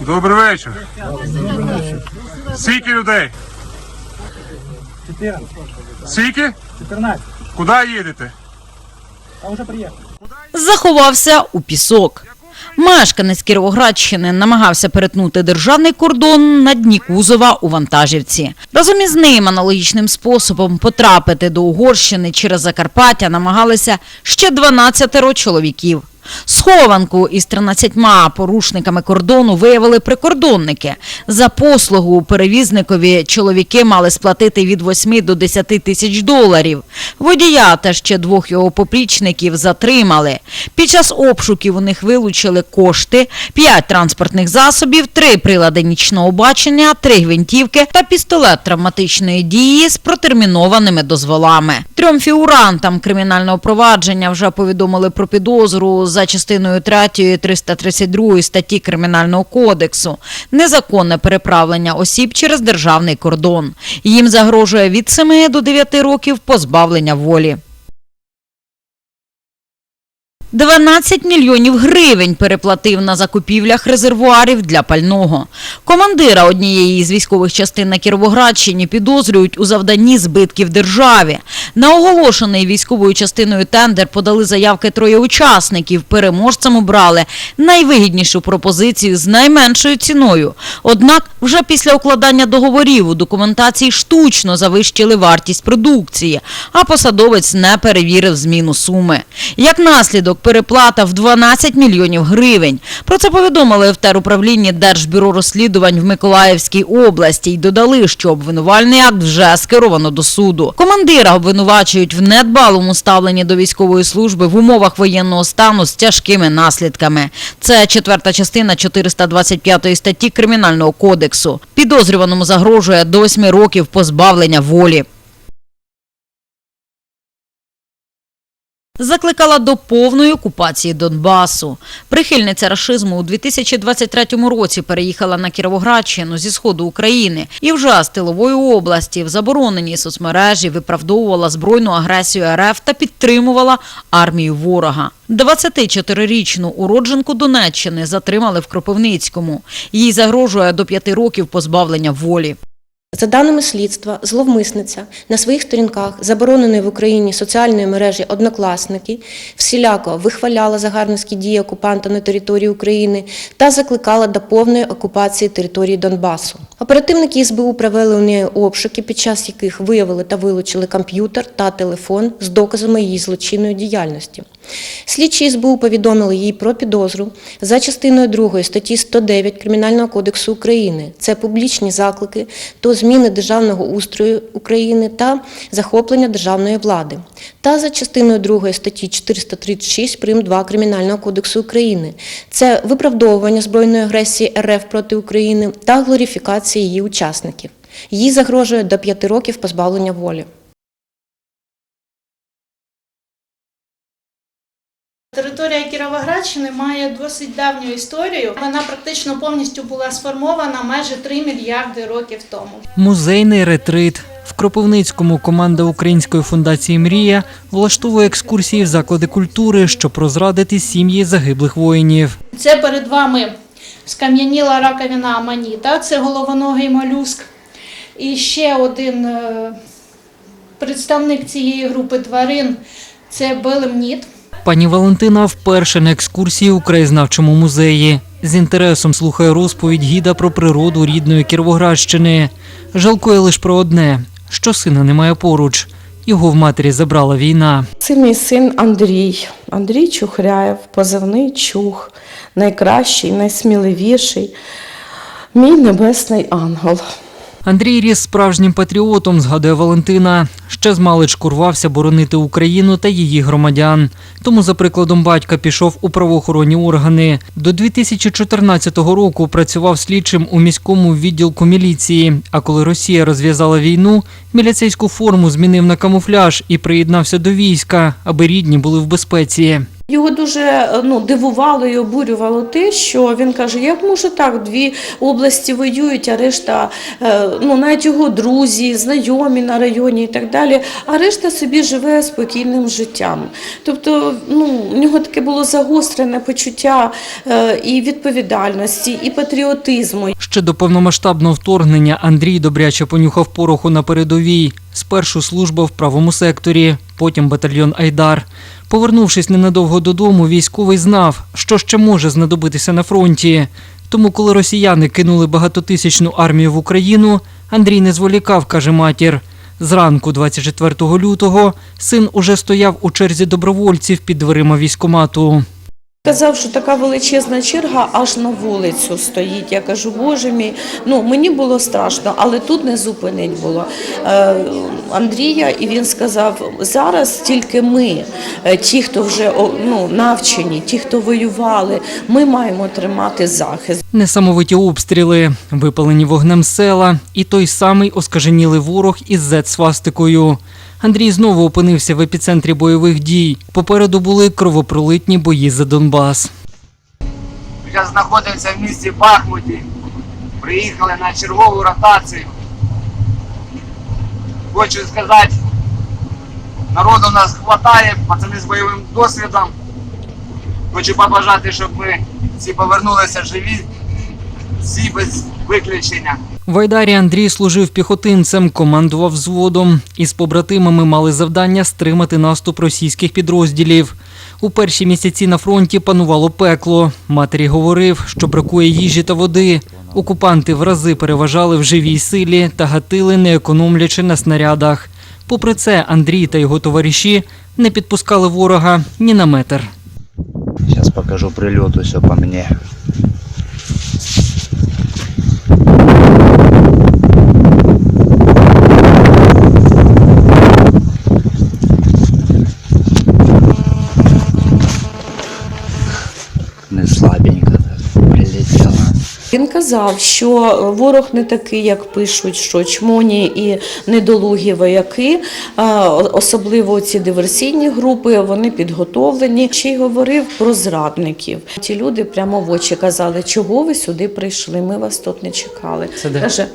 Добрий вечір. Скільки людей? 14. Скільки? 14. Куди їдете? А вже приїхали. заховався у пісок. Мешканець Кіровоградщини намагався перетнути державний кордон на дні кузова у вантажівці. Разом із ним аналогічним способом потрапити до Угорщини через Закарпаття намагалися ще 12 чоловіків. Схованку із 13 порушниками кордону виявили прикордонники. За послугу перевізникові чоловіки мали сплатити від 8 до 10 тисяч доларів. Водія та ще двох його поплічників затримали. Під час обшуків у них вилучили кошти, 5 транспортних засобів, 3 прилади нічного бачення, 3 гвинтівки та пістолет травматичної дії з протермінованими дозволами. Трьом фігурантам кримінального провадження вже повідомили про підозру за частиною 3 332 статті Кримінального кодексу незаконне переправлення осіб через державний кордон. Їм загрожує від 7 до 9 років позбавлення волі. 12 мільйонів гривень переплатив на закупівлях резервуарів для пального. Командира однієї з військових частин на Кіровоградщині підозрюють у завданні збитків державі. На оголошений військовою частиною тендер подали заявки троє учасників. Переможцем обрали найвигіднішу пропозицію з найменшою ціною. Однак вже після укладання договорів у документації штучно завищили вартість продукції, а посадовець не перевірив зміну суми. Як наслідок, переплата в 12 мільйонів гривень. Про це повідомили в теруправлінні Держбюро розслідувань в Миколаївській області й додали, що обвинувальний акт вже скеровано до суду. Командира обвинувачують в недбалому ставленні до військової служби в умовах воєнного стану з тяжкими наслідками. Це четверта частина 425 статті Кримінального кодексу. Підозрюваному загрожує до 8 років позбавлення волі. Закликала до повної окупації Донбасу. Прихильниця рашизму у 2023 році переїхала на Кіровоградщину зі сходу України і вже з тилової області в забороненій соцмережі виправдовувала збройну агресію РФ та підтримувала армію ворога. 24-річну уродженку Донеччини затримали в Кропивницькому. Їй загрожує до 5 років позбавлення волі. За даними слідства, зловмисниця на своїх сторінках забороненої в Україні соціальної мережі Однокласники всіляко вихваляла загарбницькі дії окупанта на території України та закликала до повної окупації території Донбасу. Оперативники СБУ провели у неї обшуки, під час яких виявили та вилучили комп'ютер та телефон з доказами її злочинної діяльності. Слідчі СБУ повідомили їй про підозру за частиною 2 статті 109 Кримінального кодексу України. Це публічні заклики до зміни державного устрою України та захоплення державної влади. Та за частиною 2 статті 436 прим. 2 Кримінального кодексу України. Це виправдовування збройної агресії РФ проти України та глорифікація її учасників. Їй загрожує до 5 років позбавлення волі. Територія Кіровоградщини має досить давню історію. Вона практично повністю була сформована майже 3 мільярди років тому. Музейний ретрит. В Кропивницькому команда Української фундації Мрія влаштовує екскурсії в заклади культури, щоб розрадити сім'ї загиблих воїнів. Це перед вами скам'яніла раковина аманіта, це головоногий молюск. І ще один е, представник цієї групи тварин це белемніт. Пані Валентина вперше на екскурсії у краєзнавчому музеї. З інтересом слухає розповідь гіда про природу рідної Кіровоградщини. Жалкує лише про одне, що сина немає поруч. Його в матері забрала війна. Це мій син Андрій. Андрій Чухряєв, позивний чух, найкращий, найсміливіший, мій небесний ангел. Андрій ріс справжнім патріотом, згадує Валентина. Ще з маличку рвався боронити Україну та її громадян. Тому, за прикладом батька, пішов у правоохоронні органи. До 2014 року працював слідчим у міському відділку міліції. А коли Росія розв'язала війну, міліцейську форму змінив на камуфляж і приєднався до війська, аби рідні були в безпеці. Його дуже е, ну, дивувало і обурювало те, що він каже, як може так, дві області воюють, а решта, е, ну навіть його друзі, знайомі на районі і так далі, а решта собі живе спокійним життям. Тобто ну, у нього таке було загострене почуття е, і відповідальності, і патріотизму. Ще до повномасштабного вторгнення Андрій добряче понюхав пороху на передовій. Спершу служба в правому секторі, потім батальйон Айдар. Повернувшись ненадовго додому, військовий знав, що ще може знадобитися на фронті. Тому, коли росіяни кинули багатотисячну армію в Україну, Андрій не зволікав, каже матір. Зранку, 24 лютого, син уже стояв у черзі добровольців під дверима військомату. Казав, що така величезна черга аж на вулицю стоїть. Я кажу, боже мій, ну мені було страшно, але тут не зупинить було е, Андрія, і він сказав: зараз тільки ми, е, ті, хто вже ну, навчені, ті, хто воювали, ми маємо тримати захист. Несамовиті обстріли, випалені вогнем села і той самий оскаженілий ворог із зет-свастикою. Андрій знову опинився в епіцентрі бойових дій. Попереду були кровопролитні бої за Донбас. Я знаходився в місті Бахмуті. Приїхали на чергову ротацію. Хочу сказати, народу у нас хватає, пацани з бойовим досвідом. Хочу побажати, щоб ми всі повернулися живі, всі без виключення. В Айдарі Андрій служив піхотинцем, командував взводом. Із побратимами мали завдання стримати наступ російських підрозділів. У перші місяці на фронті панувало пекло. Матері говорив, що бракує їжі та води. Окупанти в рази переважали в живій силі та гатили, не економлячи на снарядах. Попри це, Андрій та його товариші не підпускали ворога ні на метр. Сейчас покажу прилет все по мне. Не слабенько так прилетело. Він казав, що ворог не такий, як пишуть, що чмоні і недолугі вояки, особливо ці диверсійні групи, вони підготовлені. Ще й говорив про зрадників. Ті люди прямо в очі казали, чого ви сюди прийшли? Ми вас тут не чекали. Це де? Каже,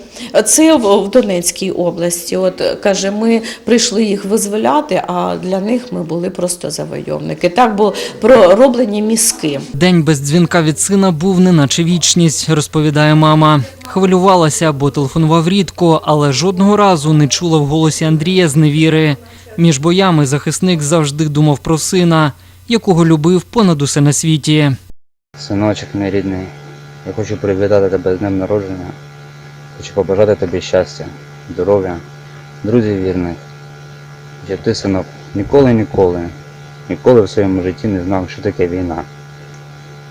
це в Донецькій області. От каже, ми прийшли їх визволяти, а для них ми були просто завойовники. Так були пророблені мізки. День без дзвінка від сина був неначе вічність, розповідає мама. Хвилювалася, бо телефонував рідко, але жодного разу не чула в голосі Андрія зневіри. Між боями захисник завжди думав про сина, якого любив понад усе на світі. Синочок мій рідний, я хочу привітати тебе з днем народження. Хочу побажати тобі щастя, здоров'я, друзів вірних. Щоб ти, синок, ніколи, ніколи, ніколи в своєму житті не знав, що таке війна.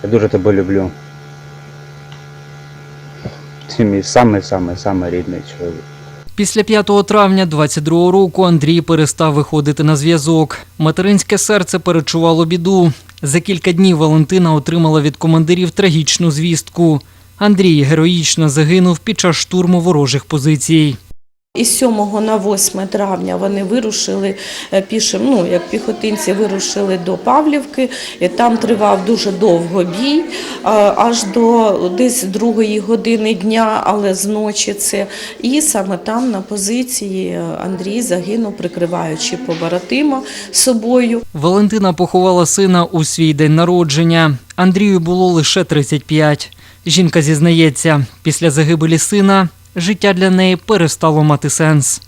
Я дуже тебе люблю. Ти мій самий-самий-самий рідний чоловік. Після 5 травня 22-го року Андрій перестав виходити на зв'язок. Материнське серце перечувало біду. За кілька днів Валентина отримала від командирів трагічну звістку. Андрій героїчно загинув під час штурму ворожих позицій. Із 7 на 8 травня вони вирушили е, пішим, ну як піхотинці вирушили до Павлівки, і там тривав дуже довго бій, аж до десь другої години дня, але зночі це. І саме там на позиції е, Андрій загинув, прикриваючи побратима собою. Валентина поховала сина у свій день народження. Андрію було лише 35. Жінка зізнається, після загибелі сина життя для неї перестало мати сенс.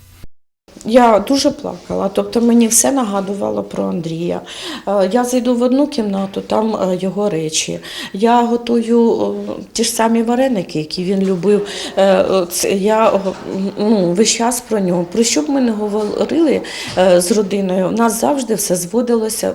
Я дуже плакала, тобто мені все нагадувало про Андрія. Е, Я зайду в одну кімнату, там е, його речі. Я готую е, ті ж самі вареники, які він любив. Я ну, весь час про нього. Про що б ми не говорили з родиною, у нас завжди все зводилося,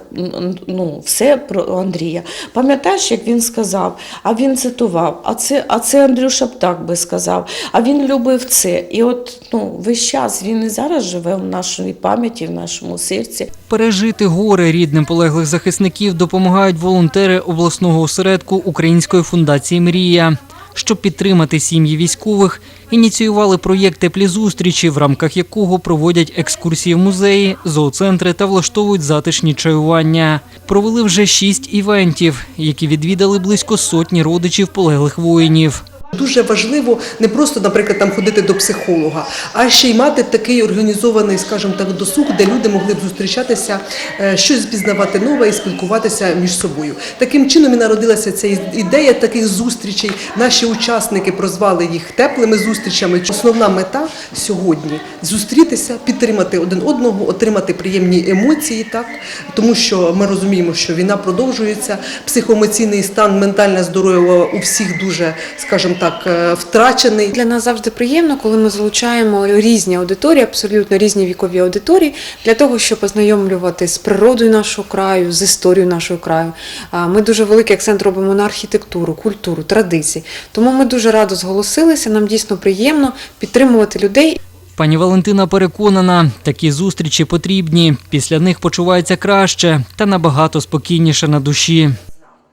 ну, все про Андрія. Пам'ятаєш, як він сказав, а він цитував, а це, а це Андрюша б так би сказав, а він любив це. І от ну, весь час він і зараз живе в нашій пам'яті, в нашому серці. Пережити горе рідним полеглих захисників допомагають волонтери обласного осередку Української фундації Мрія. Щоб підтримати сім'ї військових, ініціювали проєкт теплі зустрічі, в рамках якого проводять екскурсії в музеї, зооцентри та влаштовують затишні чаювання. Провели вже шість івентів, які відвідали близько сотні родичів полеглих воїнів. Дуже важливо не просто, наприклад, там ходити до психолога, а ще й мати такий організований, скажімо так, досуг, де люди могли б зустрічатися, е, щось пізнавати нове і спілкуватися між собою. Таким чином і народилася ця ідея таких зустрічей. Наші учасники прозвали їх теплими зустрічами. Основна мета сьогодні зустрітися, підтримати один одного, отримати приємні емоції, так тому що ми розуміємо, що війна продовжується, психоемоційний стан, ментальне здоров'я у всіх дуже, скажімо так, е, втрачений. Для нас завжди приємно, коли ми залучаємо різні аудиторії, абсолютно різні вікові аудиторії, для того, щоб познайомлювати з природою нашого краю, з історією нашого краю. Ми дуже великий акцент робимо на архітектуру, культуру, традиції. Тому ми дуже радо зголосилися. Нам дійсно приємно підтримувати людей Пані Валентина переконана, такі зустрічі потрібні. Після них почувається краще та набагато спокійніше на душі.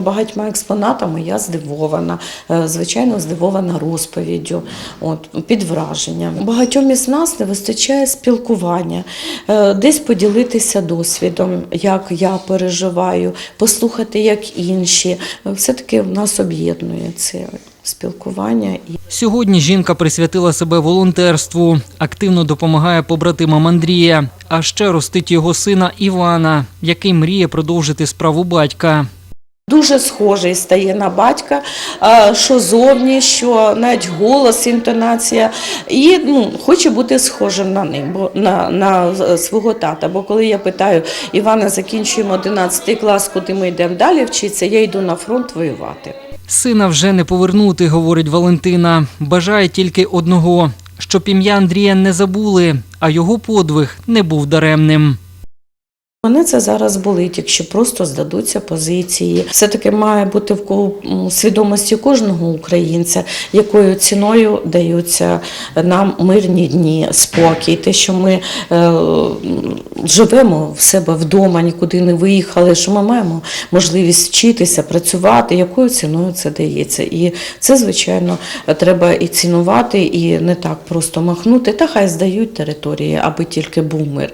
Багатьма експонатами я здивована, Е, звичайно, здивована розповіддю, от, під враженням. Багатьом із нас не вистачає спілкування, е, десь поділитися досвідом, як я переживаю, послухати, як інші. Е, Все-таки в нас об'єднує це спілкування Сьогодні жінка присвятила себе волонтерству, активно допомагає побратимам Андрія, а ще ростить його сина Івана, який мріє продовжити справу батька. Дуже схожий стає на батька, що зовні, що навіть голос, інтонація. І ну, хоче бути схожим на ним, бо на, на е, свого тата. Бо коли я питаю, Івана, закінчуємо 11 клас, куди ми йдемо далі вчитися, я йду на фронт воювати. Сина вже не повернути, говорить Валентина. Бажає тільки одного, щоб ім'я Андрія не забули, а його подвиг не був даремним. Мене це зараз болить, якщо просто здадуться позиції. Все-таки має бути в свідомості кожного українця, якою ціною даються нам мирні дні, спокій, те, що ми е, живемо в себе вдома, нікуди не виїхали, що ми маємо можливість вчитися, працювати, якою ціною це дається. І це, звичайно, треба і цінувати, і не так просто махнути. Та хай здають території, аби тільки був мир.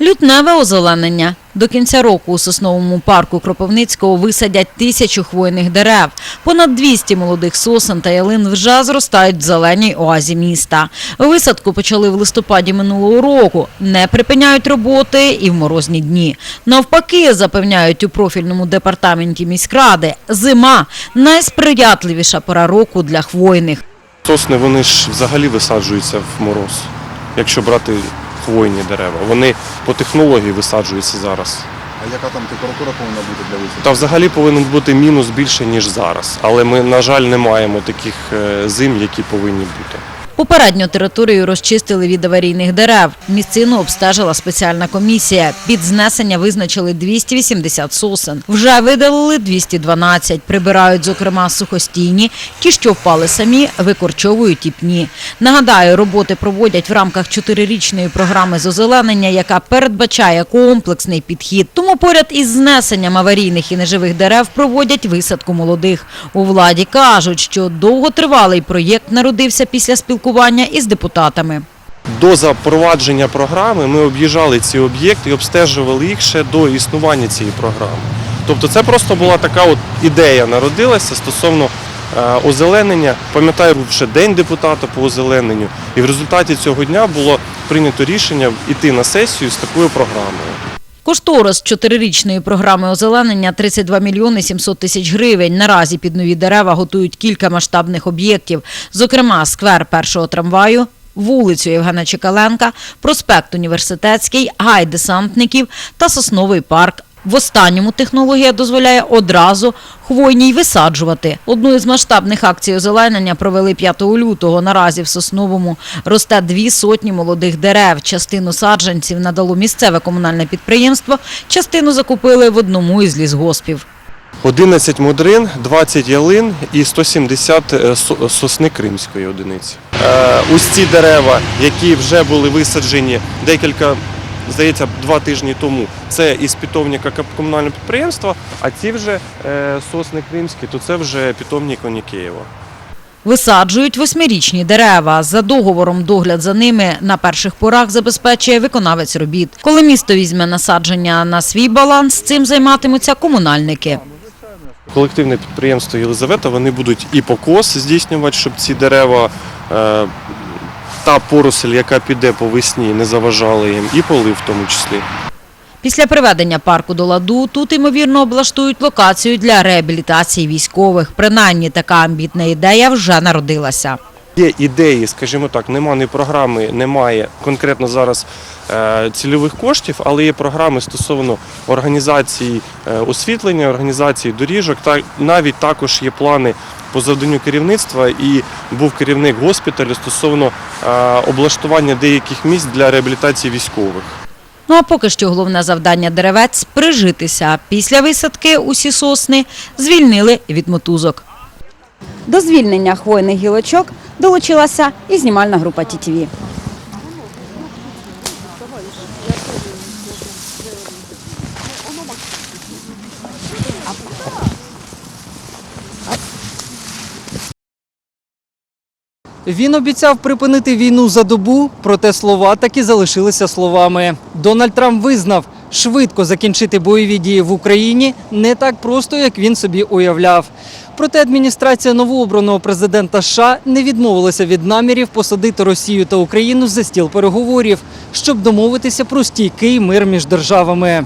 Лютневе озеленення. До кінця року у сосновому парку Кропивницького висадять тисячу хвойних дерев. Понад 200 молодих сосен та ялин вже зростають в зеленій оазі міста. Висадку почали в листопаді минулого року. Не припиняють роботи і в морозні дні. Навпаки, запевняють у профільному департаменті міськради, зима найсприятливіша пора року для хвойних. Сосни вони ж взагалі висаджуються в мороз, якщо брати хвойні дерева. Вони по технології висаджуються зараз. А яка там температура повинна бути для висадки? Та взагалі повинен бути мінус більше, ніж зараз. Але ми, на жаль, не маємо таких е, зим, які повинні бути. Попередньо територію розчистили від аварійних дерев. Місцину обстежила спеціальна комісія. Під знесення визначили 280 сосен. Вже видалили 212. Прибирають, зокрема, сухостійні. Ті, що впали самі, викорчовують і пні. Нагадаю, роботи проводять в рамках чотирирічної програми з озеленення, яка передбачає комплексний підхід. Тому поряд із знесенням аварійних і неживих дерев проводять висадку молодих. У владі кажуть, що довготривалий проєкт народився після спілкування із депутатами. До запровадження програми ми об'їжджали ці об'єкти і обстежували їх ще до існування цієї програми. Тобто це просто була така от ідея народилася стосовно е, озеленення. Пам'ятаю, був ще день депутата по озелененню, і в результаті цього дня було прийнято рішення йти на сесію з такою програмою. Кошторис чотирирічної програми озеленення 32 мільйони 700 тисяч гривень. Наразі під нові дерева готують кілька масштабних об'єктів, зокрема сквер першого трамваю, вулицю Євгена Чекаленка, проспект Університетський, гай десантників та сосновий парк. В останньому технологія дозволяє одразу хвойній висаджувати. Одну із масштабних акцій озеленення провели 5 лютого. Наразі в Сосновому росте дві сотні молодих дерев. Частину саджанців надало місцеве комунальне підприємство, частину закупили в одному із лісгоспів. 11 модрин, 20 ялин і 170 е, со- сосни кримської одиниці. Е, Ось ці дерева, які вже були висаджені декілька здається, два тижні тому. Це із питомника комунального підприємства, а ці вже е, сосни кримські, то це вже питомник Онікеєва. Висаджують восьмирічні дерева. За договором догляд за ними на перших порах забезпечує виконавець робіт. Коли місто візьме насадження на свій баланс, цим займатимуться комунальники. Колективне підприємство Єлизавета вони будуть і покос здійснювати, щоб ці дерева, е, та поросль, яка піде по весні, не заважала їм, і поли в тому числі. Після приведення парку до ладу тут, ймовірно, облаштують локацію для реабілітації військових. Принаймні, така амбітна ідея вже народилася. Є ідеї, скажімо так, немає ні програми, немає конкретно зараз е, цільових коштів, але є програми стосовно організації е, освітлення, організації доріжок. Та навіть також є плани по завданню керівництва і був керівник госпіталю стосовно облаштування деяких місць для реабілітації військових. Ну а поки що головне завдання деревець – прижитися. Після висадки усі сосни звільнили від мотузок. До звільнення хвойних гілочок долучилася і знімальна група ТІТІВІ. Він обіцяв припинити війну за добу, проте слова таки залишилися словами. Дональд Трамп визнав, швидко закінчити бойові дії в Україні не так просто, як він собі уявляв. Проте адміністрація новообраного президента США не відмовилася від намірів посадити Росію та Україну за стіл переговорів, щоб домовитися про стійкий мир між державами.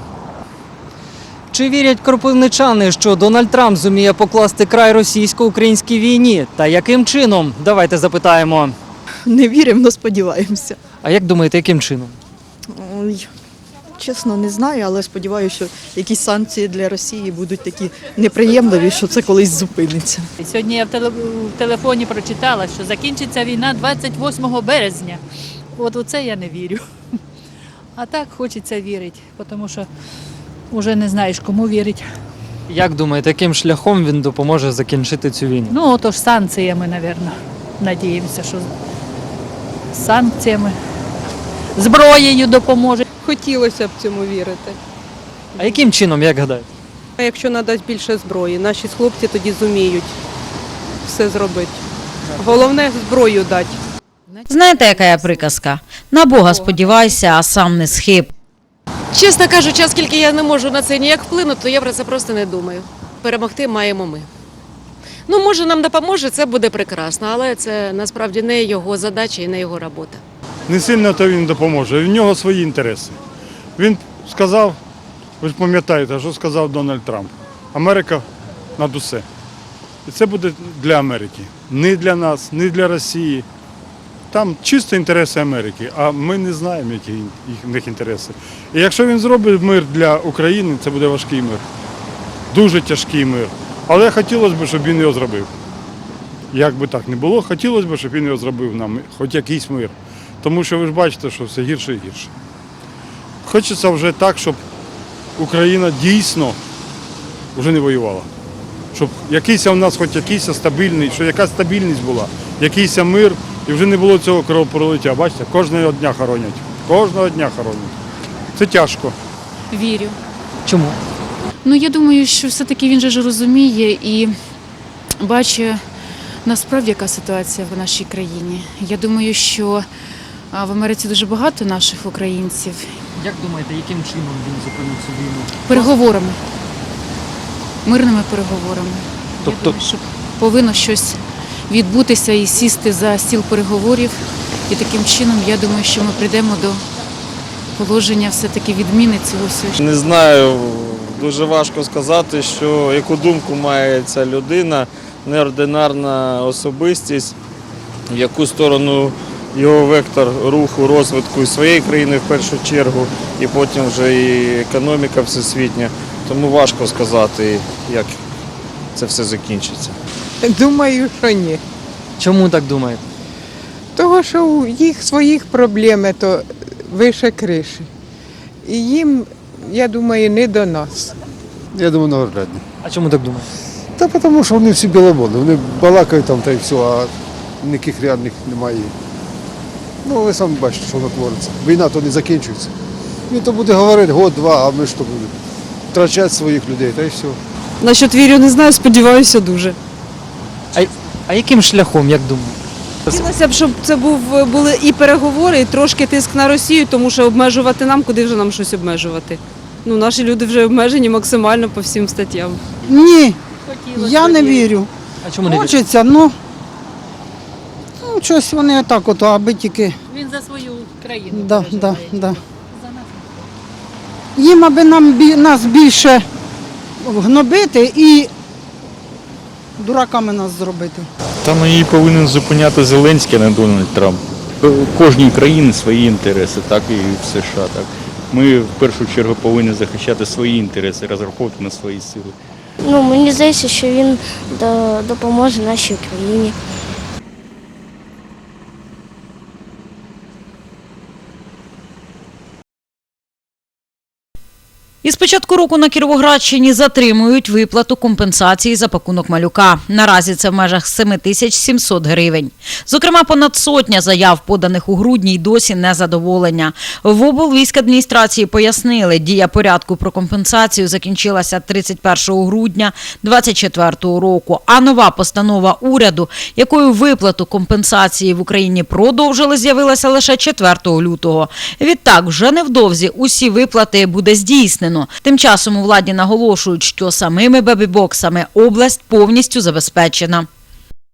Чи вірять кропивничани, що Дональд Трамп зуміє покласти край російсько-українській війні? Та яким чином? Давайте запитаємо. Не віримо, але сподіваємося. А як думаєте, яким чином? Ой, Чесно, не знаю, але сподіваюся, що якісь санкції для Росії будуть такі неприємливі, що це колись зупиниться. Сьогодні я в, в телефоні прочитала, що закінчиться війна 28 березня. От у це я не вірю. А так хочеться вірити, тому що вже не знаєш, кому вірити. Як думаєте, яким шляхом він допоможе закінчити цю війну? Ну, отож санкціями, мабуть. Надіємося, що з санкціями, зброєю допоможе. Хотілося б цьому вірити. А яким чином, як гадаєте? А Якщо надасть більше зброї, наші хлопці тоді зуміють все зробити. Головне зброю дати. Знаєте, яка є приказка? На Бога сподівайся, а сам не схиб. Чесно кажучи, оскільки я не можу на це ніяк вплинути, то я про це просто не думаю. Перемогти маємо ми. Ну, може, нам допоможе, це буде прекрасно, але це насправді не його задача і не його робота. Не сильно то він допоможе. В нього свої інтереси. Він сказав, ви ж пам'ятаєте, що сказав Дональд Трамп. Америка над усе. І це буде для Америки. Не для нас, не для Росії. Там чисто інтереси Америки, а ми не знаємо, які їх них інтереси. І якщо він зробить мир для України, це буде важкий мир. Дуже тяжкий мир. Але хотілося б, щоб він його зробив. Як би так не було, хотілося б, щоб він його зробив нам, хоч якийсь мир. Тому що ви ж бачите, що все гірше і гірше. Хочеться вже так, щоб Україна дійсно вже не воювала. Щоб якийсь у нас хоч якийсь стабільний, щоб якась стабільність була, якийсь мир, і вже не було цього кровопролиття. Бачите, кожного дня хоронять. Кожного дня хоронять. Це тяжко. Вірю. Чому? Ну я думаю, що все-таки він же ж розуміє і бачить насправді, яка ситуація в нашій країні. Я думаю, що в Америці дуже багато наших українців. Як думаєте, яким чином він зупинив цю війну? Переговорами, мирними переговорами. Тобто- Я думаю, що повинно щось відбутися і сісти за стіл переговорів. І таким чином, я думаю, що ми прийдемо до положення все-таки відміни цього всього. Не знаю, дуже важко сказати, що яку думку має ця людина, неординарна особистість, в яку сторону його вектор руху, розвитку і своєї країни в першу чергу, і потім вже і економіка всесвітня. Тому важко сказати, як це все закінчиться. Думаю, що ні. Чому так думаєте? Того, що у їх своїх проблем то вище криші. І їм, я думаю, не до нас. Я думаю, навряд ли. А чому так думаєте? Та тому що вони всі біломони, вони балакають там та й все, а ніяких реальних немає. Ну, ви самі бачите, що воно твориться. Війна то не закінчується. Він то буде говорити год-два, а ми що будемо? Втрачати своїх людей, та й все. Насчет вірю не знаю, сподіваюся дуже. А, яким шляхом, як думаєте? Хотілося б, щоб це був, були і переговори, і трошки тиск на Росію, тому що обмежувати нам, куди вже нам щось обмежувати. Ну, наші люди вже обмежені максимально по всім статтям. Ні, я не вірю. А чому не? Хочеться, ну, ну щось вони так от, аби тільки. Він за свою країну. Да, да, да. Їм аби нам бі- нас більше гнобити і дураками нас зробити. Там її повинен зупиняти Зеленський, а не Дональд Трамп. У кожній країни свої інтереси, так і в США. Так. Ми в першу чергу повинні захищати свої інтереси, розраховувати на свої сили. Ну, мені здається, що він допоможе нашій країні. Із початку року на Кіровоградщині затримують виплату компенсації за пакунок малюка. Наразі це в межах 7700 гривень. Зокрема, понад сотня заяв, поданих у грудні, й досі незадоволення. В облвійськадміністрації пояснили, дія порядку про компенсацію закінчилася 31 грудня 2024 року, а нова постанова уряду, якою виплату компенсації в Україні продовжили, з'явилася лише 4 лютого. Відтак, вже невдовзі усі виплати буде здійснено. Тим часом у владі наголошують, що самими бебі-боксами область повністю забезпечена.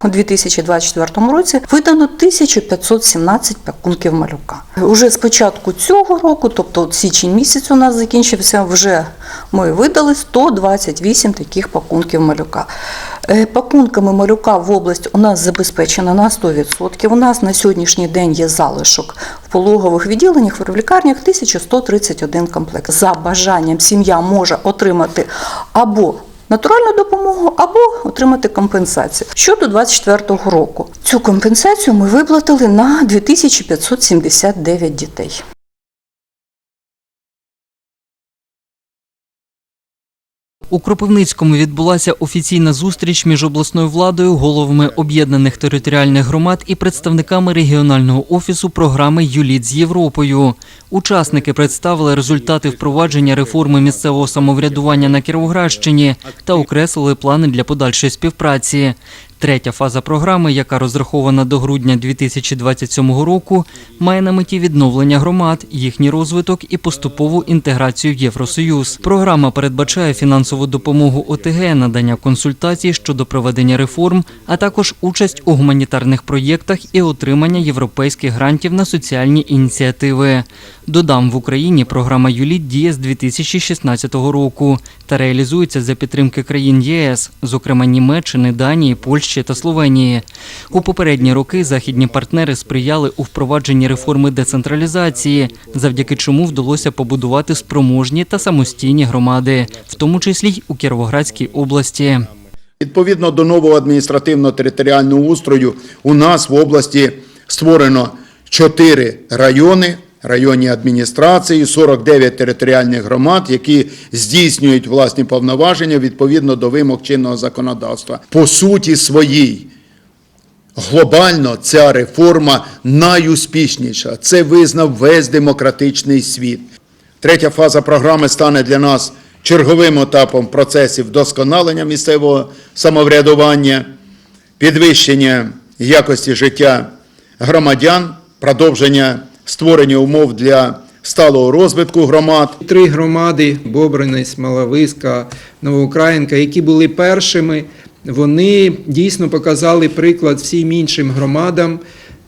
У 2024 році видано 1517 пакунків малюка. Уже з початку цього року, тобто січень місяць у нас закінчився, вже ми видали 128 таких пакунків малюка. Е, Пакунками малюка в область у нас забезпечено на 100%. У нас на сьогоднішній день є залишок в пологових відділеннях, в лікарнях 1131 комплект. За бажанням сім'я може отримати або натуральну допомогу або отримати компенсацію. Щодо 2024 року, цю компенсацію ми виплатили на 2579 дітей. У Кропивницькому відбулася офіційна зустріч між обласною владою, головами об'єднаних територіальних громад і представниками регіонального офісу програми Юліт з Європою. Учасники представили результати впровадження реформи місцевого самоврядування на Кіровоградщині та окреслили плани для подальшої співпраці. Третя фаза програми, яка розрахована до грудня 2027 року, має на меті відновлення громад, їхній розвиток і поступову інтеграцію в Євросоюз. Програма передбачає фінансову допомогу ОТГ, надання консультацій щодо проведення реформ, а також участь у гуманітарних проєктах і отримання європейських грантів на соціальні ініціативи. Додам, в Україні програма ЮЛІТ діє з 2016 року та реалізується за підтримки країн ЄС, зокрема Німеччини, Данії, Польщі та Словенії. У попередні роки західні партнери сприяли у впровадженні реформи децентралізації, завдяки чому вдалося побудувати спроможні та самостійні громади, в тому числі й у Кіровоградській області. Відповідно до нового адміністративно-територіального устрою, у нас в області створено 4 райони, районні адміністрації, 49 територіальних громад, які здійснюють власні повноваження відповідно до вимог чинного законодавства. По суті своїй, глобально ця реформа найуспішніша. Це визнав весь демократичний світ. Третя фаза програми стане для нас черговим етапом процесів вдосконалення місцевого самоврядування, підвищення якості життя громадян, продовження створення умов для сталого розвитку громад. Три громади Бобринець, Малависька, Новоукраїнка, які були першими, вони дійсно показали приклад всім іншим громадам,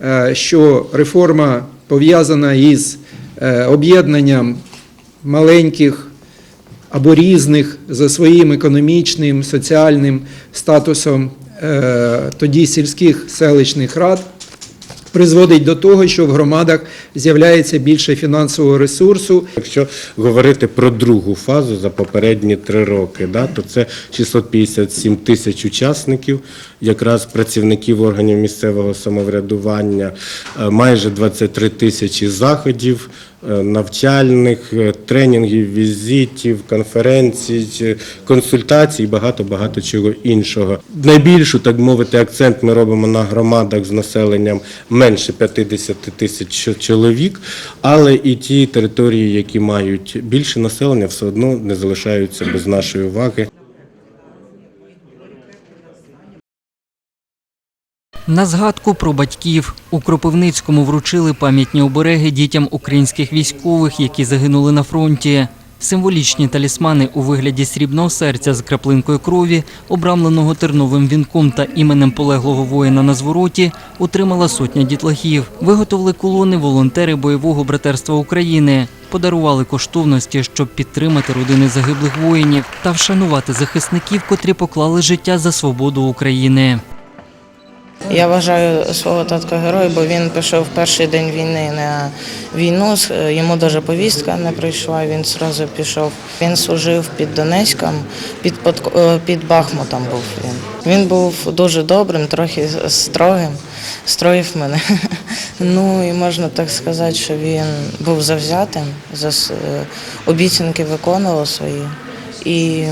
е, що реформа пов'язана із е, об'єднанням маленьких або різних за своїм економічним, соціальним статусом е, тоді сільських селищних рад призводить до того, що в громадах з'являється більше фінансового ресурсу. Якщо говорити про другу фазу за попередні три роки, да, то це 657 тисяч учасників, якраз працівників органів місцевого самоврядування, е, майже 23 тисячі заходів, навчальних, е, тренінгів, візитів, конференцій, е, консультацій і багато-багато чого іншого. Найбільшу, так мовити, акцент ми робимо на громадах з населенням менше 50 тисяч чоловік, але і ті території, які мають більше населення, все одно не залишаються без нашої уваги. На згадку про батьків у Кропивницькому вручили пам'ятні обереги дітям українських військових, які загинули на фронті. Символічні талісмани у вигляді срібного серця з краплинкою крові, обрамленого терновим вінком та іменем полеглого воїна на звороті, отримала сотня дітлахів. Виготовили колони волонтери бойового братерства України. Подарували коштовності, щоб підтримати родини загиблих воїнів та вшанувати захисників, котрі поклали життя за свободу України. Я вважаю свого татка героя, бо він пішов в перший день війни на війну. Йому навіть повістка не прийшла. Він одразу пішов. Він служив під Донецьком, під е, під Бахмутом був він. Він був дуже добрим, трохи строгим, строїв мене. Ну і можна так сказати, що він був завзятим, за е, обіцянки виконував свої. І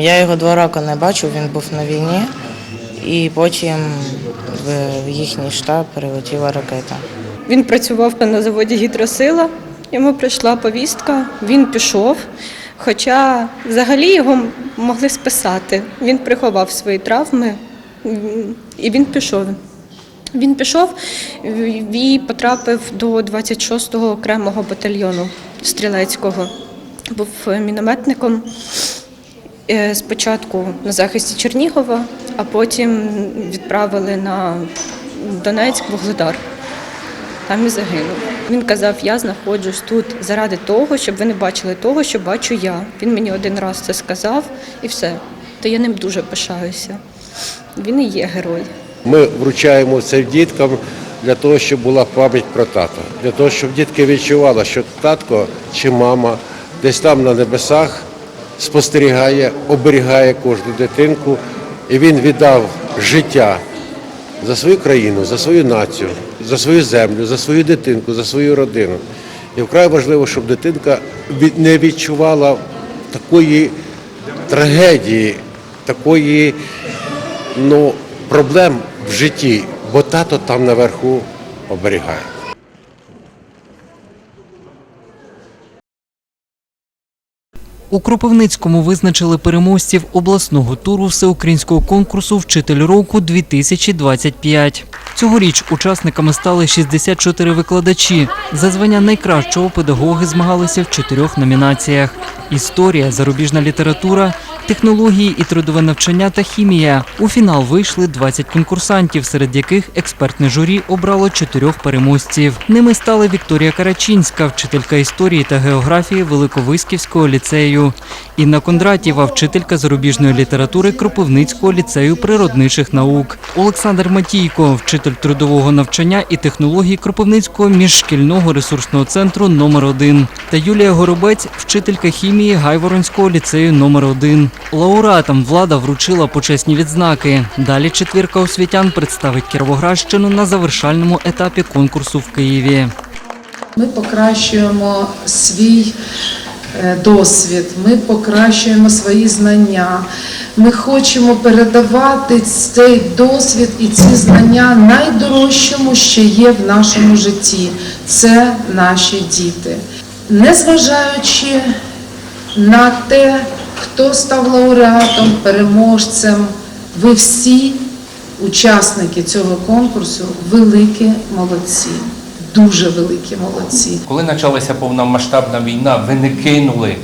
я його два роки не бачив, він був на війні, і потім в їхній штаб прилетіла ракета. Він працював на заводі гідросила, йому прийшла повістка, він пішов. Хоча взагалі його могли списати. Він приховав свої травми і він пішов. Він пішов і потрапив до 26-го окремого батальйону стрілецького. Був мінометником. Е, Спочатку на захисті Чернігова, а потім відправили на Донецьк, Вугледар. Там і загинув. Він казав, я знаходжусь тут заради того, щоб ви не бачили того, що бачу я. Він мені один раз це сказав і все. То я ним дуже пишаюся. Він і є герой. Ми вручаємо це діткам для того, щоб була пам'ять про тата, для того, щоб дітки відчували, що татко чи мама десь там на небесах спостерігає, оберігає кожну дитинку, і він віддав життя за свою країну, за свою націю, за свою землю, за свою дитинку, за свою родину. І вкрай важливо, щоб дитинка не відчувала такої трагедії, такої ну, проблем в житті, бо тато там наверху оберігає. У Кропивницькому визначили переможців обласного туру всеукраїнського конкурсу Вчитель року 2025. Цьогоріч учасниками стали 64 викладачі. За звання найкращого педагоги змагалися в чотирьох номінаціях: історія, зарубіжна література, технології і трудове навчання та хімія. У фінал вийшли 20 конкурсантів, серед яких експертне журі обрало чотирьох переможців. Ними стали Вікторія Карачинська, вчителька історії та географії Великовиськівського ліцею, Інна Кондратєва, вчителька зарубіжної літератури Кропивницького ліцею природничих наук, Олександр Матійко, вчитель трудового навчання і технологій Кропивницького міжшкільного ресурсного центру номер 1 та Юлія Горобець, вчителька хімії Гайворонського ліцею номер 1 Лауреатам влада вручила почесні відзнаки. Далі четвірка освітян представить Кіровоградщину на завершальному етапі конкурсу в Києві. Ми покращуємо свій е, досвід, ми покращуємо свої знання. Ми хочемо передавати цей досвід і ці знання найдорожчому, що є в нашому житті. Це наші діти. Незважаючи на те, хто став лауреатом, переможцем, ви всі учасники цього конкурсу великі молодці, дуже великі молодці. Коли почалася повномасштабна війна, ви не кинули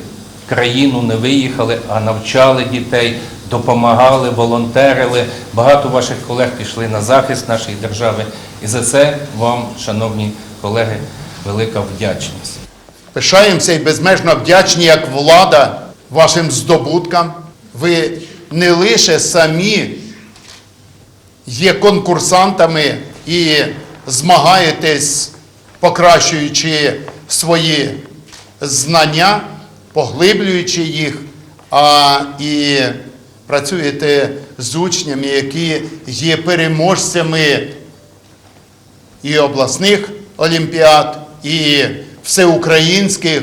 країну, не виїхали, а навчали дітей, допомагали, волонтерили. Багато ваших колег пішли на захист нашої держави. І за це вам, шановні колеги, велика вдячність. Пишаємося і безмежно вдячні як влада вашим здобуткам. Ви не лише самі є конкурсантами і змагаєтесь, покращуючи свої знання, поглиблюючи їх, а і працюєте з учнями, які є переможцями і обласних олімпіад і всеукраїнських